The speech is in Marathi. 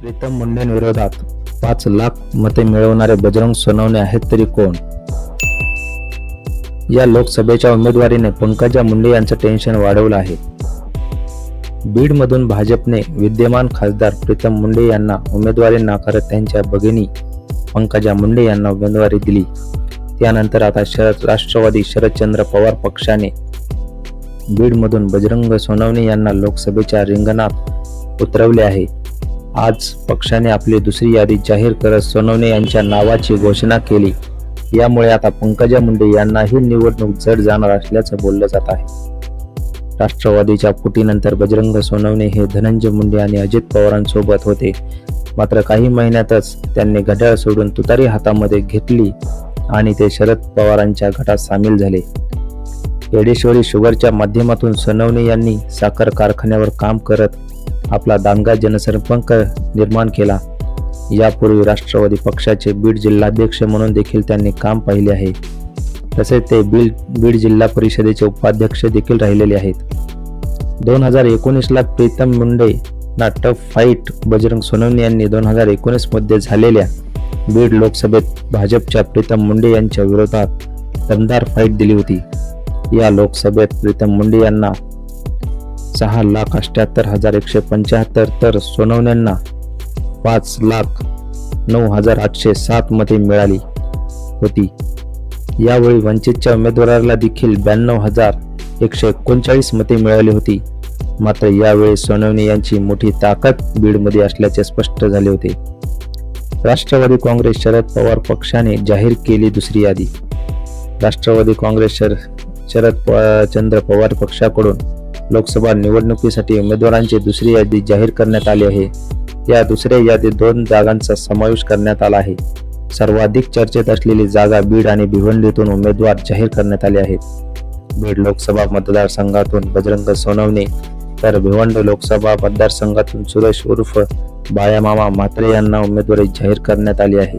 प्रीतम मुंडेंविरोधात पाच लाख मते मिळवणारे बजरंग सोनवणे आहेत तरी कोण? या लोकसभेच्या उमेदवारीने पंकजा मुंडे यांचं टेन्शन वाढवलं आहे. बीडमधून भाजपने विद्यमान खासदार प्रीतम मुंडे यांना उमेदवारी नाकारत त्यांच्या भगिनी पंकजा मुंडे यांना उमेदवारी दिली. त्यानंतर आता शरद राष्ट्रवादी शरदचंद्र पवार पक्षाने बीडमधून बजरंग सोनवणे यांना लोकसभेच्या रिंगणात उतरवले आहे. आज पक्षाने आपली दुसरी यादी जाहीर करत सोनवणे यांच्या नावाची घोषणा केली. यामुळे आता पंकजा मुंडे यांनाही निवडणूक जड जाणार असल्याचं बोललं जात आहे. राष्ट्रवादीच्या फुटीनंतर बजरंग सोनवणे हे धनंजय मुंडे आणि अजित पवारांसोबत होते. मात्र काही महिन्यातच त्यांनी घड्याळ सोडून तुतारी हातामध्ये घेतली आणि ते शरद पवारांच्या गटात सामील झाले. येडेश्वरी शुगरच्या माध्यमातून सोनवणे यांनी साखर कारखान्यावर काम करत आपला दांगा जनसंपर्क निर्माण केला. यापूर्वी राष्ट्रवादी पक्षाचे बीड जिल्हाध्यक्ष म्हणून देखील त्यांनी काम पाहिले आहे. तसेच ते बीड बीड जिल्हा परिषदेचे उपाध्यक्ष देखील राहिलेले आहेत. दोन हजार एकोणीसला प्रीतम मुंडे ना टफ फाईट बजरंग सोनवणे यांनी दोन हजार एकोणीसमध्ये झालेल्या बीड लोकसभेत भाजपच्या प्रीतम मुंडे यांच्या विरोधात दमदार फाईट दिली होती. या लोकसभेत प्रीतम मुंडे यांना सहा लाख अठ्याहत्तर हजार एकशे पंच्याहत्तर तर सोनवण्यांना पाच लाख नऊ हजार आठशे सात मते मिळाली होती. यावेळी वंचितच्या उमेदवाराला देखील ब्याण्णव हजार एकशे एकोणचाळीस मते मिळाली होती. मात्र यावेळी सोनवणे यांची मोठी ताकद बीडमध्ये असल्याचे स्पष्ट झाले होते. राष्ट्रवादी काँग्रेस शरद पवार पक्षाने जाहीर केली दुसरी यादी. राष्ट्रवादी काँग्रेस शर शरद प- चंद्र पवार पक्षाकडून लोकसभा निवडणुकीसाठी उमेदवारांची दुसरी यादी जाहीर करण्यात आली आहे. या दुसऱ्या यादीत दोन जागांचा समावेश करण्यात आला आहे. सर्वाधिक चर्चेत असलेली जागा बीड आणि भिवंडीतून उमेदवार जाहीर करण्यात आले आहेत. बीड लोकसभा मतदारसंघातून बजरंग सोनवणे तर भिवंड लोकसभा मतदारसंघातून सुरेश उर्फ बायामामा म्हात्रे यांना उमेदवारी जाहीर करण्यात आली आहे.